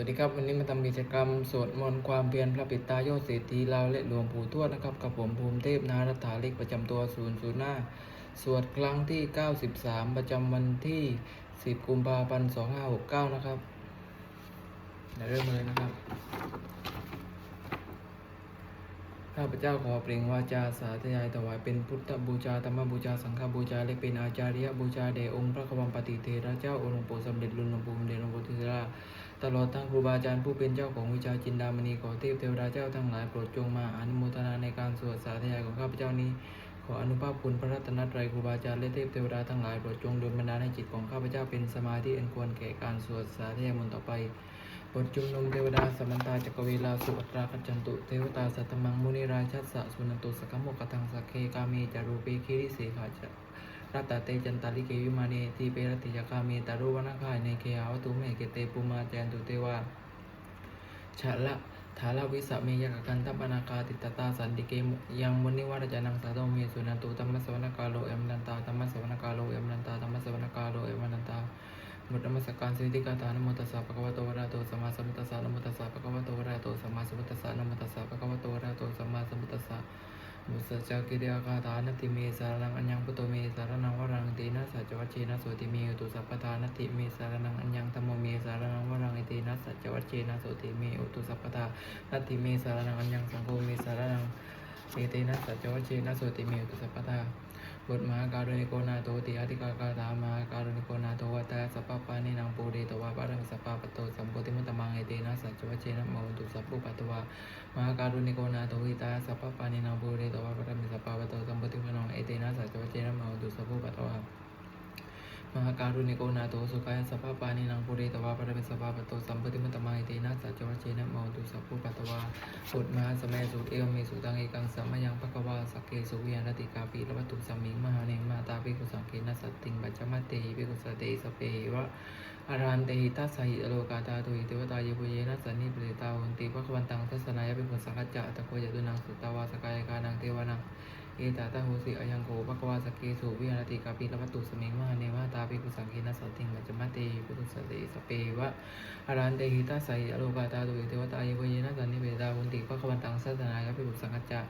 วัสดีครับวันนี้มาทำกิจกรรมสวดมนต์ความเพียรพระปิตาโยเศรษฐีลาวและหลวงปู่ทวดนะครับกับผมภูมิเทพนารัฐาเล็กประจำตัวศูนย์ศูนย์หน้าสวดครั้งที่ 93 ประจำวันที่ 10 กุมภาพันธ์2569 นะครับเดี๋ยวเริ่มเลยนะครับข้าพเจ้าขอเปล่งวาจาสาธยายถวายเป็นพุทธบูชาธรรมบูชาสังฆบูชาและเป็นอาจาริยบูชาแด่องค์พระคัมปฏิเทระเจ้าองค์หลวงปู่สมเด็จรุ่นหลวงปู่เดชหลวงปู่ทิรา ตลอดทั้งครูบาอาจารย์ผู้เป็นเจ้าของวิชาจินดามณีขอเทพเทวดาเจ้าทั้งหลายโปรดจงมาอนุโมทนาในการสวดสาธยายของข้าพเจ้านี้ ขออนุภาพคุณพระรัตนตรัยครูบาอาจารย์และเทพเทวดาทั้งหลายโปรดจงดลบันดาลให้จิตของข้าพเจ้าเป็นสมาธิอันควรแก่การสวดสาธยายมนต์ต่อไปบทจุมนุมเทวดาสมันตาจักรเวลาสุอัตราคัจจันตุเทวตาสัตตมังมุนิราชัสสะสุนันตุสกมโมกตังสักเคกาเมจารูเปคิริเสขาจะ รัตเตจันตาลิเกวิมาเนทีเปรติยกาเมตารุวนาคายในเคหาวตุเมเกเตปุมาจันตุเทวาชะละทาลวิสเมยกกันตัปนาคาติตตาสันติเกยังมุนิวารจานังสาโตเมสุนันตุธรรมสวนกาโลเอมนันตาธรรมสวนกาโลเอมนันตาธรรมสวนกาโลเอมนันตามุตตมสกการสิทธิกาตานโมตัสสะภะคะวะโตระโตสมาสัมพุทธัสสะนะโมตัสสะภะคะวะโตระโตสมาสัมพุทธัสสะนะโมตัสสะภะคะวะโตระ มุสสะจกิริยาคาทานติเมสารนังอัญญังพุทโตเมสารนังวรังตีนัสัจจวัชเชนะโสติเมอุตุสัพพทานติเมสารนังอัญญังธัมโมเมสารนังวรังตีนัสัจจวัชเชนะโสติเมอุตุสัพพทานติเมสารนังอัญญังสังโฆเมสารนังเอตินัสัจจวัชเชนะโสติเมอุตุสัพพทา บทมหาการุณิโกนาโตติอาติกากาธามหาการุณิโกนาโตวัตตาสัพพปานินางปูเรตวะปะรังสัพพะปโตสัมปติมุตตมังเอเตนะสัจจวัชเชนะโมตุสัพพุปัตวะมหาการุณิโกนาโตวิตาสัพพปานินางปูเรตวะปะรังสัพพะปโตสัมปติมุตตมังเอเตนะสัจจวัชเชนะโมตุสัพพุปัตวะ การุณิโกนาโตสุขายสัพพปานินางปุเรตวาปะระเมสัพพะปโตสัมปติมุตตมัยเตนะสัจวัชเชนะโมตุสัพพุปัตตวาปุตมหาสมัยสุเอวเมสุตังเอกังสัมมยังภะคะวาสักเกสุวิยานติกาปิระวัตุสัมมิงมหาเนมาตาภิกุสังเกนะสัตติงปัจจมัตเตหิภิกุสเตสเปวะอารันเตหิตัสหิอโลกาตาตุหิเทวตายปุเยนะสันนิปริตาหุนติภะควันตังทัสสนายะภิกขุสังกัจจะตะโกยตุนังสุตตวาสกายกานังเทวานัง เอตาตาโหสิอยังโกภะควาสกเกสุวิหารติกาปิละวัตุสมิงมหาเนวาตาภิกุสังคีนัสติงมัจมะเตภิกขุสเตสเปวะอารันเตหิตาไสยอโลกาตาตุเอเทวตาเยวเยนะสันนิเวดาวุนติภะควันตังสัสนายะภิกขุสังกัจจะ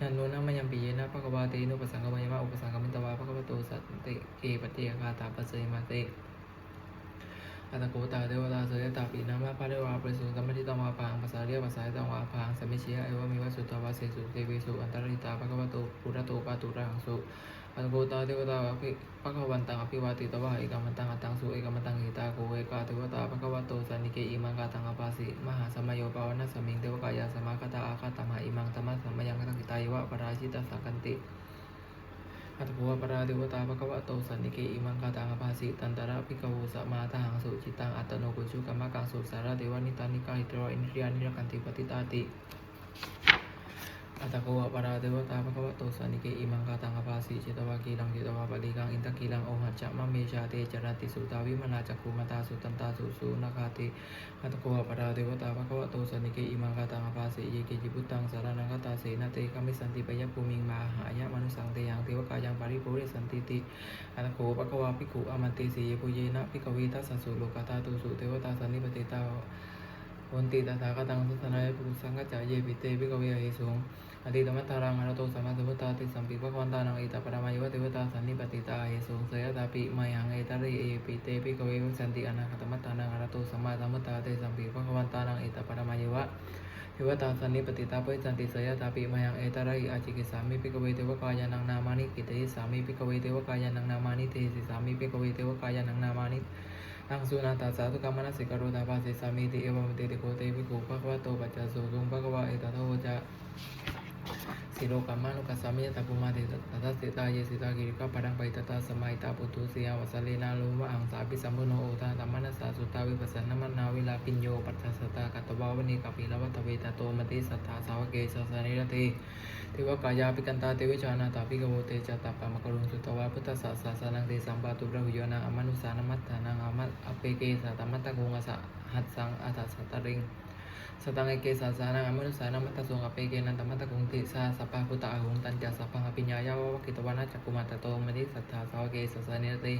ยันโนนะมยังปิเยนะภะควาเตนุปสังกมยมะอุปสังกมิตวาภะคะวะโตสัตเตเกปะเตยคาตาปะเสยมาเต อัตโกตาเทวตาเสยตาปีนามาพระเดวาปริสุทธัมมทิตังวาพังภาษาเรียกภาษาตังวาพังสมิเชียเอวมิวสุตวาเสสุเทวิสุอันตริตาภะคะวะโตปุระโตปาตุรังสุอัตโกตาเทวตาภิภะคะวันตังอภิวาติตวะเอกมันตังอตังสุเอกมันตังหิตาโกเอกาเทวตาภะคะวะโตสันนิเกอิมังกาตังอภาสิมหาสมัยโยปาวนะสมิงเทวกายาสมาคตาอาคาตมหาอิมังธรรมะสัมมยังคตังกิตายวะปราชิตสังกันติ อัตภวปราเทวตาภควะโตสันนิเกอิมังคาตังอภาสิตันตระภิกขวูสมาทหังสุจิตังอัตโนกุชุกรรมกังสุสารเทวานิตานิกาหิตรวอินทรียานิรกันติปฏิตาติ อัตโกวปราเทวตาภะควะโตสันนิเกอิมังคาตังอภาสิจิตวากีรังเจตวาปฏิกังอินทกีรังโอหัจจะมะเมชาเตจรติสุตาวิมนาจักขุมตาสุตันตาสุสุนาคาติอัตโกวปราเทวตาภะควะโตสันนิเกอิมังคาตังอภาสิเยเกจิพุตังสารนังคตาเสนาเตกามิสันติปยภูมิงมาหายะมนุสังเตยังเทวกายังปาริปุเรสันติติอัตโกภะคะวาภิกขุอามันติสีเยปุเยนะภิกขวีทัสสสุโลกาตาตุสุเทวตาสันนิปติตาวันติตาถาคตังสัสนายปุสังกัจจายเยปิเตภิกขเวอหิสง อดีตมัตตารังอรโตสัมมาสัมพุทธาติสัมปิภะควันตานังอิตาปรามายะเทวตาสันนิปติตาเหสุงเสยตาปิมายังเอตาริเอปิเตภิกเววสันติอนาคตมัตตานังอรโตสัมมาสัมพุทธาติสัมปิภะควันตานังอิตาปรามายวะเทวตาสันนิปติตาปิสันติเสยตาปิมายังเอตาระหิอาจิกิสามิปิกเวเทวกายานังนามานิกิเตหิสามิปิกเวเทวกายานังนามานิเตหิสามิปิกเวเทวกายานังนามานิอังสุนาตาสาธุกรรมนัสิกโรตาภาสิสามิติเอวมติติโกเตภิโกภะวะโตปัจจโสุตุงภะวะเอตโตจะ สิโลกามานุกัสสามิยตาปุมาเตตตาสิตาเยสิตากิริกาปังไปตตาสมัยตาปุตุสียวสเลนาลุมะอังสาปิสัมพุโนโอตาตัมมนัสสาสุตาวิปัสสนมนาวิลาปิญโยปัจจสตากัตวาวณีกัปิลวัตเวตโตมติสัทธาสาวเกสัสนิรติเทวกายาปิกันตาเทวิชานาตาปิกโวเตจตาปามกรุงสุตวาพุทธศาสสานังเตสัมปาตุระหุยนาอมนุสานมัตถานังอมัตอเปเกสาตมัตตะกุงอสะหัตสังอัตสัตตริงสตังเอเกสาสานังอมนุสานามัตตะสงอเปเกนันตมัตตะกุงติสาสัพพะพุตตะอาหุง ตันจัสสัพพังอภิญญายาวะกิตวานะจักกุมาตโตมณิสัทธาสาวเกสัสนิรติ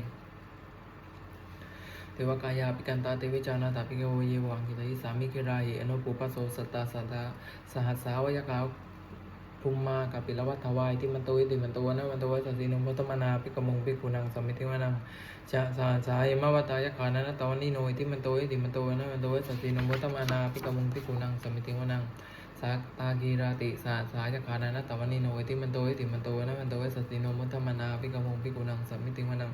เทวกายาปิกันตาเทวิจานาตาปิเกโวเยวังกิตายิสามิกิราเยอนุปุปโสสัตตาสัตตาสหัสสาวยกา ภูมิมากับปิลวัตถวายที่มันโตยติมันโตนะมันโตยสัสสินุมุตตมนาปิกมงปิกุนังสมิติวนังจะสหัสายมวัตตายขานันตวันนิโนยที่มันโตยติมันโตนะมันโตยสัสสินุมุตตมนาปิกมงปิกุนังสมิติวนังสักตากีราติสหัสสายขานันตวันนิโนยที่มันโตยติมันโตนะมันโตยสัสสินุมุตตมนาปิกมงปิกุนังสมิติวนัง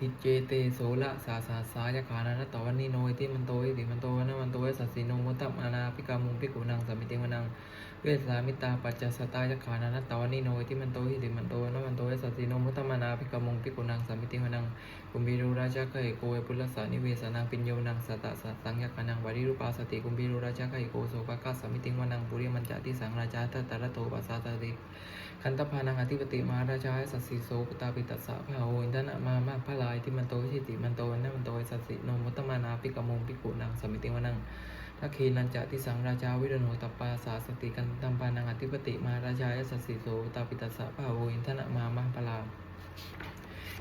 อิเจเตโสละสาสาสายขานานะตวันนีโนยที่มันโตยติมันโตนะมันโตยสัสสิโนมุตตมานาปิกามุงปิกุนังสัมมิติมนัง เวสามิตาปัจจสตายขานานะตวันนิโนที่มันโตยติมันโตนมันโตยสัสสิโนมุตตมานาปิกมุงปิกุนังสัมมิติมนังกุมบีรุราชาเขยโกเอปุลสานิเวสนาปิญโยนังสัตะสัสังยกันังวาริรูปาสติกุมบีรุราชาเขยโกโสภคัสสัมมิติมนังปุริมันจติสังราชาทัตตระโตปัสสาตติคันตพานังอธิปติมหาราชาสัสสิโสปตาปิตัสสะพะโอินทนะมามาพลายที่มันโตชิติมันโตนมันโตสัสสิโนมุตตมานาปิกมงปิกุนังสามิติวนัง ทักขีนันจะทิสังราชาวิรโนตปาสาสติกันตัมปานังอธิปติมาราชาสัสสิโสตาปิตัสสะพะโหอินทนะมามาพระลา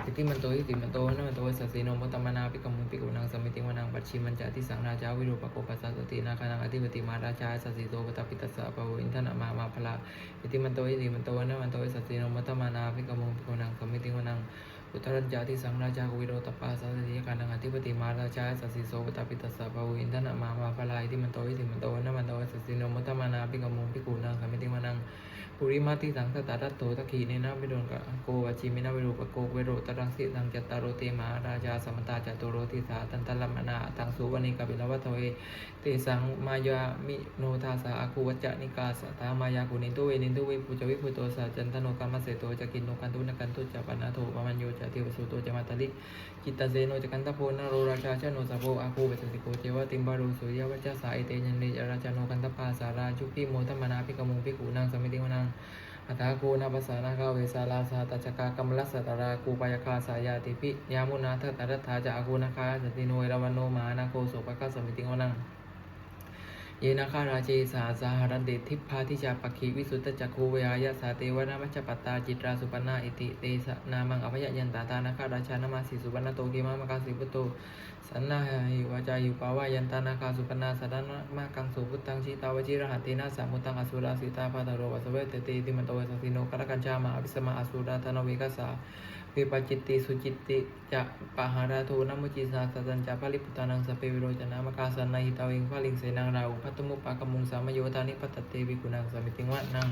อิติมันโตอิติมันโตนะมันโตสัสสิโนมตมานาปิกมงปิกุนังสมิติวนังปัจฉิมันจะทิสังราชาวิรูปโกปัสสะสตินาคานังอธิปติมาราชาสัสสิโสตาปิตัสสะพะโหอินทนะมามาพระลาอิติมันโตอิติมันโตนะมันโตสัสสิโนมตมานาภิกขมงภิกขุนังสมมิติวนัง อุตรัญจาติสังราชากวิโรตปาสัสสิยกานังอธิปติมาราชาสัสสิโสปตาปิตัสสะภาวินทนะมามาภลายอิติมันโตอิติมันโตนะมันโตสัสสิโนมัตมานาภิกขมงภิกขุนังสมมิติวนังปุริมาติสังสตารัตโตตะขีเนนะวิโดนกะโกวชิมินะวิรูปโกเวโรตรังสิสังจัตตารโรเตมาราชาสมตาจัตุโรติสาตันตลัมนาตังสุวนิกาบิลวัตเวเตสังมายามิโนทาสาอาคูวัจจนิกาสตามายากุนินตุเวนินตุเวปุจวิปุโตสาจันทโนกรรมเสโตจะกินโนกันตุนกันตุจะปนาโทปมัญโยจะเทวสุโตจะมาตลิจิตตเสโนจะกันตโพนโรราชาชโนสะโพอาคูเวสสิโกเจวะติมบารุสุยวัจจสาเอเตยันเนจราชโนกันตปาสาราชุพิโมทมนาภิกมุงภิกุนางสมิติวนังอัตถาโกนาภาษานาคาเวสาลาสาตจจกากรรมลัสสตราคูปายคาสายาติปิยามุนาทัตตรัตถาจะอากูนาคาสติโนเอราวันโนมานาโคโสปะกะสมิติโอนัง เยนะคาราเจสาสาหรันเดทิพาทิจาปคีวิสุตตจักขูเวยายะสาเตวนามัจปัตตาจิตราสุปนาอิติเตสนามังอภยยันตาตานาคาราชานามาสิสุปนโตเกมามะกาสิพุตโตสันนาหิวาจายุปาวายันตานาคาสุปนาสัดานมากังสุพุตังชิตาวจิรหัตเตนะสามุตังอสุราสิตาปาตโรวัสเวเตเตติมันโตเวสัสสิโนกรกันจามาอภิสมาอสุราธนเวกัสสา วิปจิตติสุจิตติจะปะหาราโทนมุจิสาสตันจะพลิพุตานังสเปวิโรจนามกาสันนาหิตาวิงพลิงเสนังราอุพัตมุปากมุงสามโยธานิปัตตเตวิกุนังสมิติงวะนัง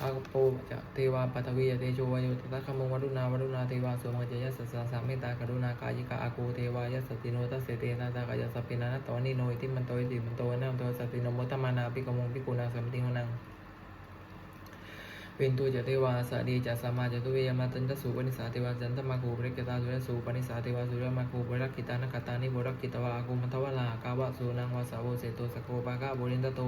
อาโปจะเทวาปัทวียเตโชวโยตตะขมุงวรุณาวรุณาเทวาสวมจยสัสสะสามิตากรุณากายิกาอากูเทวายสติโนตัสเสเตนะตากายสปินานะตอนิโนอิติมันโตอิติมันโตนะมันโตสติโนมตมานาปิกมุงปิกุนังสมิติงวะนัง เวนตุจเทวาสะดีจะสมาจตุเวยมาตันตสุปนิสาเทวาจันทมาคูปริกตาสุรสูปนิสาเทวาสุรมาคูปรักกิตานกตานิบุรักกิตวาอากุมัทวลากาวะสุนังวาสาวเสโตสโกปากาบุรินตโต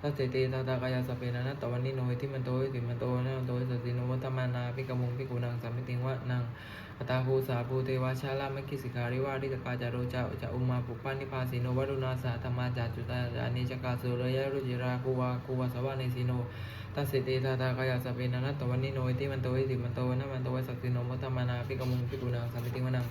ทัสเตเตตาตากายาสเปนานะตวันนิโนยที่มันโตยติมันโตนะมันโตสติโนวัตมานาพิกมุงพิกุนังสัมมิติงวะนังอัตาภูสาภูเทวาชาลามกิสิการิวาริตกาจารุจาจะอุมาปุปปานิพาสิโนวรุณาสาธรรมาจาจุตาจานิจกาสุรยรุจิราคูวาคูวาสวานิสิโน ตัสสิติตาตากายาสเปนันตวันนิโนติมันโตวิสิมันโตนะมันโตวสักติโนมัตมานาพิกมุงพิกุนังสัมปิติวนัง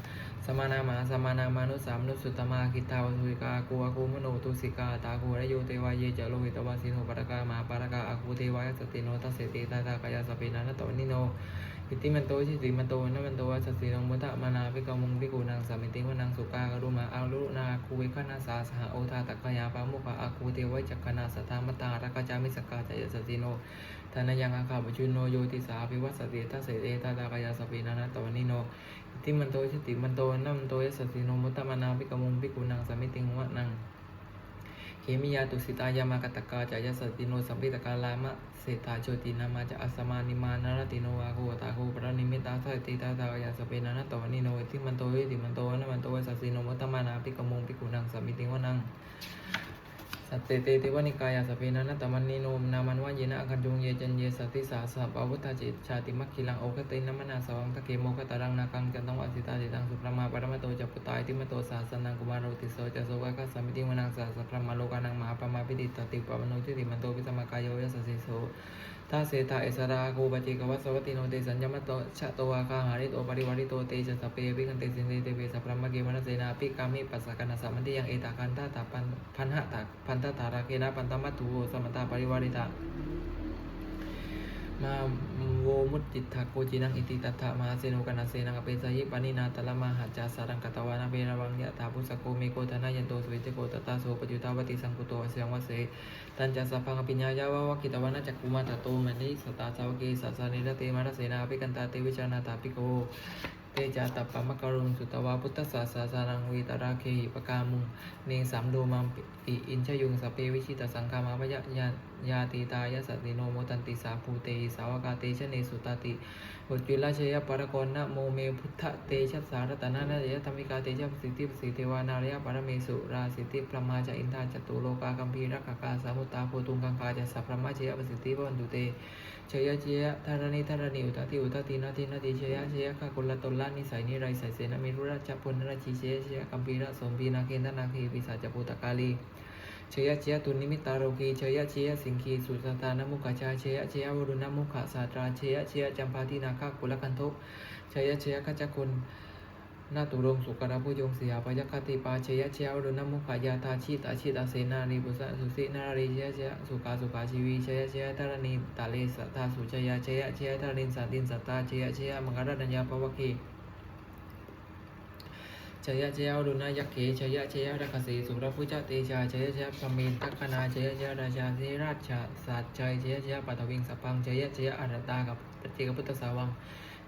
สมานามาสมานามานุสามนุสุตมาคิตาวสุวิกากูอากูมโนตุสิกาตาคูระโยเทวายเยจโลหิตวาสิโนปรกามาปรกาอาคูเทวายสติโนตัสสิติตาตากายาสเปนันตวันนิโน อิติมันโตชิติมันโตนะมันโตวสัสสิโนมุตตะมานาภิกมุงภิกุนังสามิติวนังสุกากรุมาอารุนาคูเวคนาสาสหโอทาตกยาปามุขะอาคูเทวจักขณาสตามตารักจามิสกาจายสติโนทานายังอาคาปชุนโนโยติสาภิวัสติทัสเสเตตาตากายาสปินานะตวนิโนอิติมันโตชิติมันโตนะมันโตยสัสิโนมุตตะมานาภิกมุงภิกุนังสามิติวนัง เคมิยาตุสิตายามากตกาจายสติโนสัมปิตกาลามะเศรษฐาโจตินามาจะอัสมานิมานารติโนวาโกตาโกปรนิมิตาสัติตาตายาสเปนานะตวนิโนที่มันโตยติมันโตนะมันโตวสัสสิโนมัตตมานาปิกมุงปิกุนังสัมมิติวนัง สัตเตเตเทวนิกายาสพเพนันตมันนิโนมนามันวะเยนะอัคันจงเยจันเยสัตติสาสัพอาวุธาจิตชาติมัคคิลังโอคตินมนาสวังตะเกโมกตารังนาคังจันตังวัสิตาจิตังสุพรมาปรมาโตจัปปุตายติมโตสาสนังกุมารุติโสจะโสกะคัสมิติมนังสาสพรมาโลกานังมหาปมาปิติตติปะมโนจิติมันโตปิสมากายโยยสสิโสท้าเสตาเอสราโกปจิกวัสวัติโนเตสัญญมตโตชะโตวาคาหาริโตปริวาริโตเตจะสพเปวิคันเตสินเตเตเวสัพพมะเกวนเสนาปิกามิปัสสะกันสสัมมันติยังเอตาคันตาตาพันพันหะตาพันตาตาราเกนะพันตมัตถุโวสมตาปริวาริตา มาโวมุตติทักโกจินังอิติตัถะมาเสนุกนาเสนังอเปสยิปานินาตละมหัจจาสารังกตวานาเบระวังยะถาพุสโกเมโกธนายันโตสวิเตโกตตาโสปจุตาวติสังกุโตอเสยงวเสตันจัสสะพังปิญญายาวาวกิตวานาจักกุมาตโตมันิสตาสาวเกสัสสานิรเตมารเสนาภิกันตาเตวิชานาตาปิโก เตจาตัปปะมะกรุงสุตวาพุทธศาสาสานังวีตราเคหิปกามุงเนสัมโดมัมปิอินชยุงสเปวิชิตสังคามาพยญายาติตายสัตติโนโมตันติสาภูเตหิสาวกาเตชะเนสุตติบุจุลเชยปรกรณโมเมพุทธเตชะสารตนานาเยธรรมิกาเตชะสิทธิสิเทวานารยปรเมสุราสิทธิพระมาจอินทาจตุโลกากัมพีรักขกาสามุตตาโพตุงกังกาจะสัพพระมาเชยปสิทธิวันตุเต ชยเชยธารณิธารณิอุตติอุตตินาทินาทิเชยเชยข้ากุลตลลานิสัยนิไรใสเสนามิรุราชพุนราชีเชยเชยกัมพีระสมพีนาเคนนาคีวิสาจปุตกาลีเชยเชยตุนิมิตาโรกีเชยเชยสิงคีสุสตานมุขชาเชยเชยวรุณมุขสาตราเชยเชยจัมปาทินาคากุลกันทุเชยเชยขจคุณ นาตุรงสุกราพุยงเสียพยคติปาเชยเชียวรุณมุขายาทาชิตอาชิตอาเสนานิปุสสุสินารีเชยเชยสุขาสุขาชีวีเชยเชยธารณีตาเลสัทธาสุชยเชยเชยธารินสันตินสัตตาเชยเชยมังคารดัญญาภวคีเชยเชยวรุณยักเขเชยเชยรักษีสุรพุจเตชาเชยเชยพมินทักคณาเชยเชยราชาเทราชาสัจเชยเชยเชยปัตวิงสปังเชยเชยอารัตตากับปฏิกพุทธสาวัง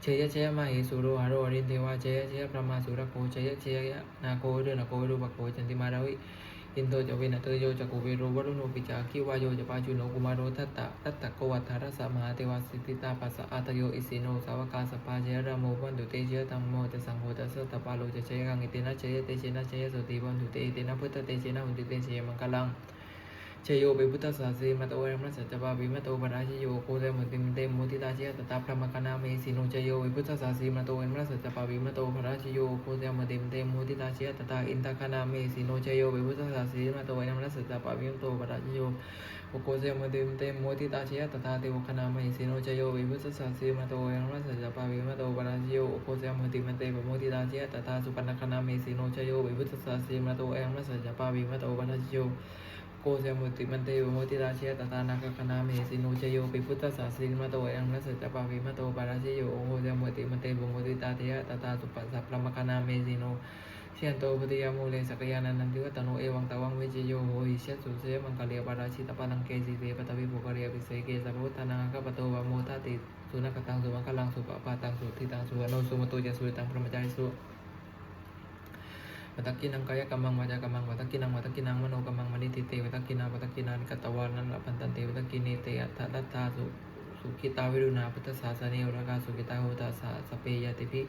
เชยเชยมาเหสุโรหะโรอรินเทวาเชยเชยพระมาสุรโคเชยเชยนาโคเรนาโควิรูปโคจันติมาราวิอินโตจเวนะเตโยจักุเวโรวรุโนปิจาคิวายโยจปาจุโนกุมารโรทัตตะทัตตะโกวัฏฐารสมหาเทวาสิทธิตาปัสสะอัตโยอิสิโนสาวกาสปาเชยระโมวันตุเตเชยตังโมจะสังโฆตัสสะตปาโลจะเชยกังอิเตนะเชยเตเชนะเชยสุติวันตุเตอิเตนะพุทธเตเชนะหุนติเตเชยมังคลัง ชยโยเปพุทธศาสีมัตโอเอมรัสสัจจปาวิมัตโอปราชโยโคเตมุติมเตมุติตาเชยตตาพระมคณาเมสิโนเชยโยเปพุทธศาสีมัตโอเอมรัสสัจจปาวิมัตโอปราชโยโคเตมุติมเตมุติตาเชยตตาอินทคณาเมสิโนเชยโยเปพุทธศาสีมัตโอเอมรัสสัจจปาวิมัตโอปราชโยโคเตมุติมเตมุติตาเชยตตาเทวคณาเมสิโนเชยโยเปพุทธศาสีมัตโอเอมรัสสัจจปาวิมัตโอปราชโยโคเตมุติมเตมุติตาเชยตตาสุปนคณาเมสิโนเชยโยเปพุทธศาสีมัตโอเอมรัสสัจจปาวิมัตโอปราชโย โกเสมุติมันเตวโมติราเชยตตานาคคณาเมสิโนชโยปิพุทธศาสินมโตเอังนัสสจปาวิมโตปาราชโยโอโหเสมุติมันเตวโมติตาเทยตตาสุปัสสัพพมคณาเมสิโนเชียนโตปฏิยามูเลสกยานันติวัตโนเอวังตวังเวจโยโหหิเชสุเสมังคเลียปาราชิตปานังเกสิเตปตวิปุกเรียปิเสเกสัพพุทธานังกัปโตวะโมทติสุนักตังสุมังคลังสุปปาตังสุทิตังสุอโนสุมโตจะสุตังพระมจาริสุ วัตกินังกายกรรมังวาจากรรมังวัตกินังวัตกินังมโนกรรมังมณิติเตวัตกินาวัตกินันกัตตวานันอปันตันเตวัตกินีเตอัตถตัตตาสุสุขิตาวิรุณาพุทธศาสเนวรกาสุขิตาโหตาสาสเปยติภิ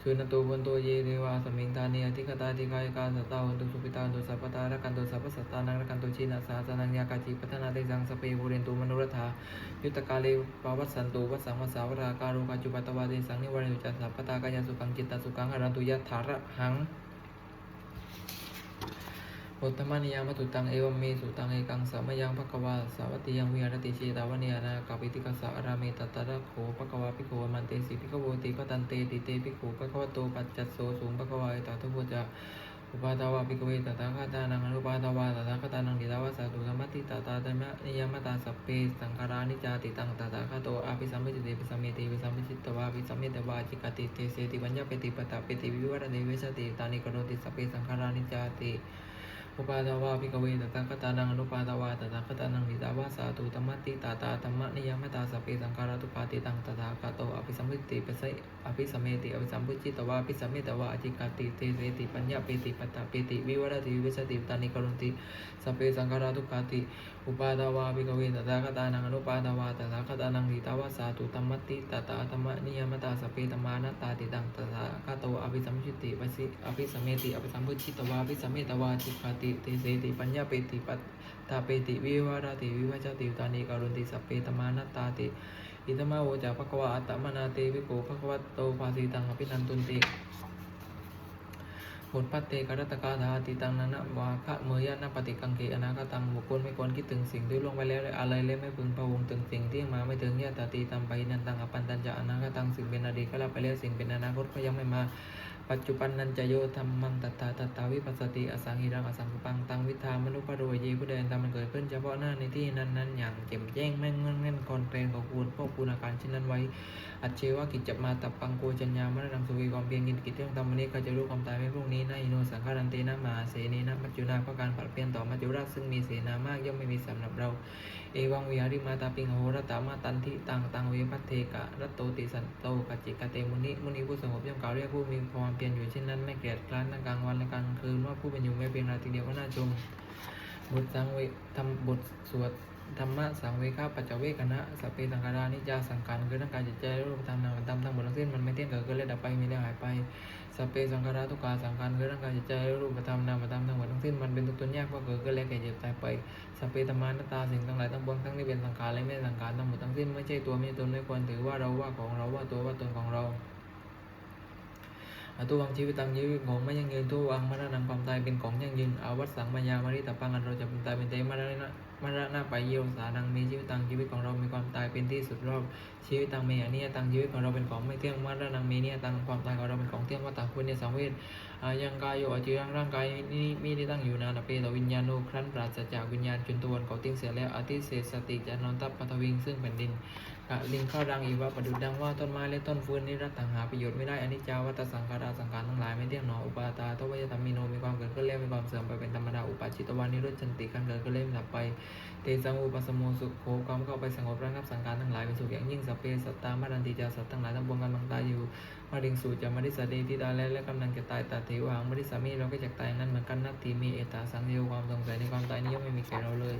สุนโตวันโตเยเดวาสมิงทานีอธิคตาธิกายกาสัตตาวันตุสุขิตาตุสัพพตาระกันตุสัพพสัตตานังระกันตุชินาสาสนังยากาจิพัฒนาเตสังสเปบุเรนตุมนุรธายุตกาเลปวัสสันตุวัสสังวสาวราการุกาจุปัตตวาเตสังนิวรณุจัสสัพพตากายสุขังจิตตสุขังหรันตุยะถาระหัง อุตตมนิยามตุตังเอวเมสุตังเอกังสัมยังภควาสาวัติยังวิหารติเชตาวเนียนากาปิติกัสสะอาราเมตัตตะระโขภควาภิกขวมันเตสิภิกขโวติปตันเตติเตภิกขุภควโตปัจจัสโสสูงภควาเอตทุพุจะอุปาทาวาภิกขเวตตาคาตานังอนุปาทาวาตตาคาตานังดิตาวาสาตุธรรมติตตาธรรมนิยมตาสัพเพสังขารานิจาติตังตตาคาโตอาภิสัมมิจิเตภิสัมมิติภิสัมมิจิตตวาภิสัมมิตวาจิกติเตเสติปัญญาเปติปตาเปติวิวัรเดเวสติตานิกโรติสัพเพสังขารานิจาติ อุปาทวาภิกขเวตตาคตานังอนุปาทวาตตาคตานังดิตาวาสาตุธรรมติตาตาธรรมนิยมตาสัพเพสังขารตุปาติตังตถาคตโตอภิสัมมิติปะไสอภิสัมเมติอภิสัมพุจิตวาอภิสัมเมตวาอธิกาติเตเสติปัญญาเปติปัตตาเปติวิวรติวิสติตานิกรุนติสัพเพสังขารตุกาติอุปาทวาภิกขเวตตาคตานังอนุปาทวาตตาคตานังดิตาวาสาตุธรรมติตตาธรรมนิยมตาสัพเพธรรมานตาติตังตถาคตโตอภิสัมพุจิติปะสิอภิสัมเมติอภิสัมพุจิตวาอภิสัมเมตวาอธิกาติติติเสติปัญญาเปติปัตตาเปติวิวาราติวิวัจติตานิการุติสัพเพตมานัตตาติอิตมาโวจาภควาอัตมนาเตวิโกภควตโตภาสีตังอภินันตุนติผลปัตเตกรัตกาธาติตังนันะวาคะเมยะนะปฏิกังเกอนาคตังบุคคลไม่ควรคิดถึงสิ่งที่ล่วงไปแล้วและอะไรและไม่พึงพะวงถึงสิ่งที่มาไม่ถึงยะตาตีตามไปนันตังอปันตัญจะอนาคตังสิ่งเป็นอดีตก็ล้วไปแล้วสิ่งเป็นอนาคตก็ยังไม่มา ปัจจุบันนันจโยธรรมังตัตตาตัตตาวิปัสสติอสังหิรังอสังปังตังวิธามนุปโรยเยผู้เดินทำมันเกิดขึ้นเฉพาะหน้าในที่นั้นนั้นอย่างแจ่มแจ้งแม่งเงื่อนเงื่นคอนเทนของคูณพวกคุณอาการเช่นนั้นไว้ อัจเชวะกิจจะมาตับปังโกจัญญามรณังสุวีความเพียรกินกิจเรื่องทำวันนี้ก็จะรู้ความตายไม่พรุ่งนี้นะอิโนสังขารันเตนะมาเสนีนะมัจจุนาเพราะการผัดเปลี่ยนต่อมัจจุราชซึ่งมีเสนามากย่อมไม่มีสำหรับเรา เอวังวิหาริมาตาปิงโหรตามาตันทิตังตังเวพัทเทกะรัตโตติสันโตกัจจิกะเตมุนิมุนิผู้สงบย่อมกล่าวเรียกผู้มีความเพียรอยู่เช่นนั้นไม่เกลียดคร้านทั้งกลางวันและกลางคืนว่าผู้เป็นอยู่ไม่เพียงราตรีเดียวก็น่าชมบทสังเวทำบทสวดธรรมะสังเวข้าปัจเวกนะสัพเพสังขารานิจาสังขารคือร่างกายจิตใจรูปธรรมนามธรรมทั้งหมดทั้งสิ้นมันไม่เที่ยงเกิดขึ้นและดับไปมีแล้หายไปสัพเพสังขาราทุกขาสังขารคือร่างกายจิตใจรูปธรรมนามธรรมทั้งหมดทั้งสิ้นมันเป็นทุกข์ทนยากเพราเกิดขึ้นและแก่เจ็บตายไปสัพเพธรรมานตาสิ่งทั้งหลายทั้งปวงทั้งที่เป็นสังขารและไม่สังขารทั้งหมดทั้งสิ้นไม่ใช่ตัวไม่ใช่ตนไม่ควรถือว่าเราว่าของเราว่าตัวว่าตนของเรา อตุวังชีวิตตังชีวิตของไม่ยั่งยืนทุวังมรณะความตายเป็นของยั่งยืนอาวัตสังมายามาริตาปังอันเราจะเป็นตายเป็นเตมรณะมรณะไปเยียวสานังมีชีวิตตังชีวิตของเรามีความตายเป็นที่สุดรอบชีวิตตังเมีอันนี้ตังชีวิตของเราเป็นของไม่เที่ยงมรณะมีเนี่ยตังความตายของเราเป็นของเที่ยงว่าต่างคุณในสังเวชยังกายโยอาจีรังร่างกายนี้มีที่ตั้งอยู่นานเปตวิญญาณโนครั้นปราศจากวิญญาณจนตัวนเขาติ้งเสียแล้วอธิเศษสติจะนอนทับปฐวิงซึ่งแผ่นดิน กะลิงเข้ารังอีว่าประดุดดังว่าต้นไม้และต้นฟืนนี้รัตถังหาประโยชน์ไม่ได้อนิจจาวัตสังขาราสังขารทั้งหลายไม่เที่ยงหนออุปาตาทวยธรรมิโนมีความเกิดขึ้นแล้วมีความเสื่อมไปเป็นธรรมดาอุปาจิตวานิโรจันติการเกิดขึ้นแล้วมีดับไปเตสังอุปสมโมสุขโขความเข้าไปสงบระงับสังขารทั้งหลายเป็นสุขอย่างยิ่งสัพเพสัตตามารันติจาสัตว์ทั้งหลายทั้งปวงกำลังตายอยู่มาดิงสู่จะมาดิสเดที่ตาแล้วและกำลังจะตายตาเทวังมาดิสามีเราก็จะตายนั้นเหมือนกันนัตติมีเอตาสังโยความสงสัยในความตายนี้ย่อมไม่มีแก่เราเลย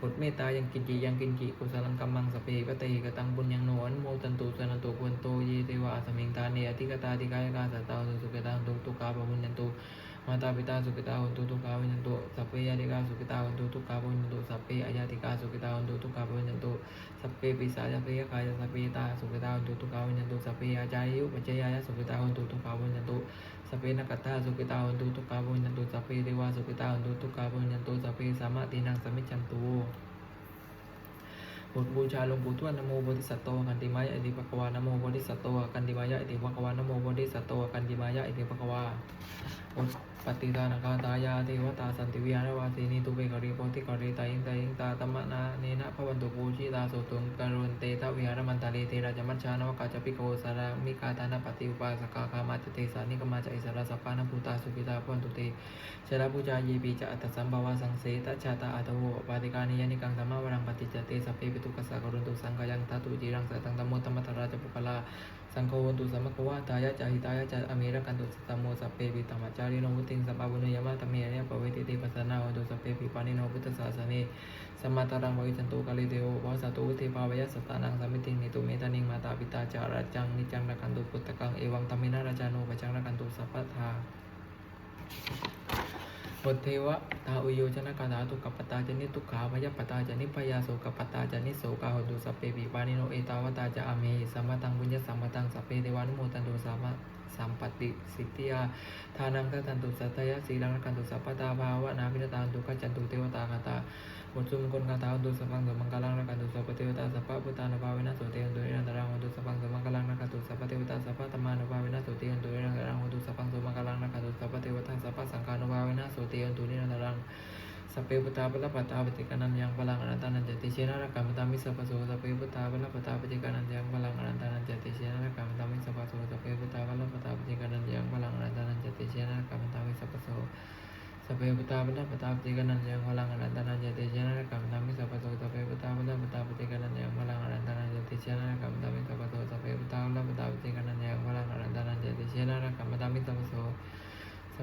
บทเมตตายังกินจียังกินจีกุศลังกัมมังสเปกเตกตังบุญยังโนอนโมตันตุสนันตุควรโตเยเทวะสมิงตาเนอธิกตาธิกายกาสัตตาสุขิตาตุตุกาปมุญญันตุมาตาปิตาสุขิตาหุนตุทุกาวิญญันตุสัพเพยาติกาสุขิตาหุนตุทุกาวิญญันตุสัพเพอายาติกาสุขิตาหุนตุทุกาวิญญันตุสัพเพปิสาจเพยกายสัพเพตาสุขิตาหุนตุทุกาวิญญันตุสัพเพอาจายุปัจจยายสุขิตาหุนตุทุกาวิญญันตุ สัพเพนักตาสุกิตาหุนตุทุกาบุญญันตุสัพเพเทวาสุกิตาหุนตุทุกาบุญญันตุสัพเพสามะตินังสมิจันตุบทบูชาหลวงปู่ทวดนโมบริสัตโตกันติมายะอิติภควานโมบริสัตโตกันติมายะอิติภควานโมบริสัตโตกันติมายะอิติภควาบท ปฏิทานกาตายาเทวตาสันติวิหารวาสีนิตุเปกริโพธิกริตายิงตายิงตาตัมมะนาเนนะพระวันตุปูชิตาโสตุงกรุณเตทวิหารมันตาเลเทราจมัชชานวกาจปิโกสารามิกาตานาปฏิอุปาสกาคามาจเตสานิกมาจอิสระสัพพานภูตาสุขิตาพวันตุเตชลปูจาเยปีจะอัตสัมภาวะสังเสตชาตาอัตโวปาติกานิยานิกังธรรมวรังปฏิจเตสัพเพปิตุกัสสะกรุณตุสังกายังทัตุจิรังสัตังธรรมโมธรรมตราจปุกลา สังโฆวันตุสัมมะควะตายะจาหิตายะจาอเมรกันตุสัตโมสัพเพปิตัมมัจจาริโนวุติงสัมภาวุเนยมะตเมเนปเวติติปัสสนาวันตุสัพเพปิปานิโนพุทธศาสเนสัมมาตารังวิจันตุกาลิเตโอวาสตุเทภาวะสตานังสัมมิติงนิตุเมตานิงมาตาปิตาจาราจังนิจังรักันตุพุทธกังเอวังตัมมินาราจาโนปจังรักันตุสัพพทา บทเทวะตาอุโยชนะกาถาทุกขปตาจนิทุกขาพยปตาจนิพยาโสกปตาจนิโสกาหตุสัพเพปิปานิโนเอตาวตาจะอาเมสัมมาตังบุญญสัมมาตังสัพเพเทวานุโมตันตุสัมมาสัมปติสิทธิยาทานังทัตันตุสัตยะสีลังกันตุสัพพตาภาวะนาพิรตาตุกัจจันตุเทวตาคาตาบทสุมงคลคาถาตุสัพพังสมังกลังรักันตุสัพพเทวตาสัพพะพุทธานุภาเวนะโสเตหันตุนิรันตรังวันตุสัพพังสมังกลังรักันตุสัพพเทวตาสัพพะ สพเปปุตตาปะลปะตตาปฏิกานันยังพลังอนันตานันจติเชนะระกรรมตามิสัพพโสสพเปปุตตาปะลปะตตาปฏิกานันยังพลังอนันตานันจติเชนะระกรรมตามิสัพพโสสพเปปุตตาปะลปะตตาปฏิกานันยังพลังอนันตานันจติเชนะระกรรมตามิสัพพโสสพเปปุตตาปะลปะตตาปฏิกานันยังพลังอนันตานันจติเชนะระกรรมตามิสัพพโสสพเปปุตตาปะลปะตตาปฏิกานันยังพลังอนันตานันจติเชนะระกรรมตามิสัพพโสสพเปปุตตาปะลปะตตาปฏิกานันยังพลังอนันตานันจติเชนะระกรรมตามิสัพพโสส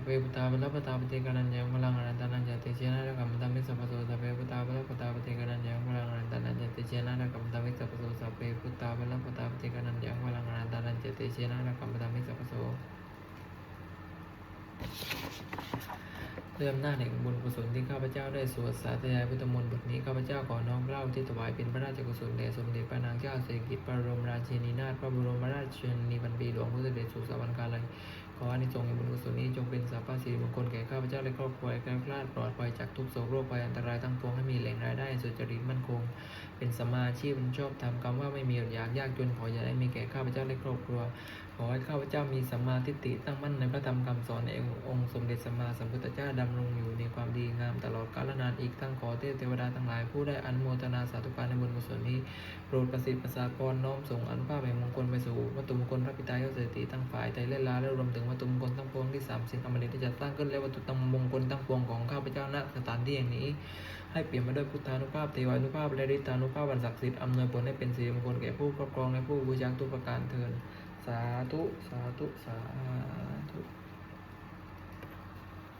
เปปุตตาปะลปตาปฏิกานันยังพลังอนันตานันจติเชนะระกัมตามิสัพพโสสเปปุตตาปะลปตาปฏิกานันยังพลังอนันตานันจติเชนะระกัมตามิสัพพโสสเปปุตตาปะลปตาปฏิกานันยังพลังอนันตานันจติเชนะระกัมตามิสัพพโสด้วยอำนาแห่งบุญกุศลที่ข้าพเจ้าได้สวดสาธยายพุทธมนต์บทนี้ข้าพเจ้าขอน้อมเล่าที่ถวายเป็นพระราชกุศลแด่สมเด็จพระนางเจ้าสิริกิติ์พระบรมราชินีนาถพระบรมราชชนนีพันปีหลวงพุทธเดชสุสวรรคาลัย ขออานิสงส์แห่งบุญกุศลนี้จงเป็นสัพพะสิริมงคลแก่ข้าพเจ้าและครอบครัวแคล้วคลาดปลอดภัยจากทุกโศกโรคภัยอันตรายทั้งปวงให้มีแหล่งรายได้สุจริตมั่นคง เป็นสมาชีพชอบทำคำว่าไม่มีอดอยากยากจนขออย่าได้มีแก่ข้าพเจ้าและครอบครัวขอให้ข้าพเจ้ามีสัมมาทิฏฐิตั้งมั่นในพระธรรมคำสอนในองค์สมเด็จสัมมาสัมพุทธเจ้าดำรงอยู่ในความดีงามตลอดกาลนานอีกทั้งขอเทพเทวดาทั้งหลายผู้ได้อนุโมทนาสาธุการในบุญกุศลนี้โปรดประสิทธิ์ประสาทพรน้อมส่งอนุภาพแห่งมงคลไปสู่วัตถุมงคลพระปิตายเศรษฐีทั้งฝ่ายไตรและลาและรวมถึงวัตถุมงคลทั้งปวงที่สามสิ่งอมฤตที่จัดสร้งขึ้นและวัตถุมงคลทั้งปวงของข้าพเจ้าณสถานที่แห่งนี้ ให้เปลี่ยนมาด้วยพุทธานุภาพเทวานุภาพและฤทธานุภาพวันศักดิ์สิทธิ์อำนวยผลให้เป็นสิริมงคลแก่ผู้ครอบครองและผู้บูชาทุกประการเทิน สาธุ สาธุ สาธุ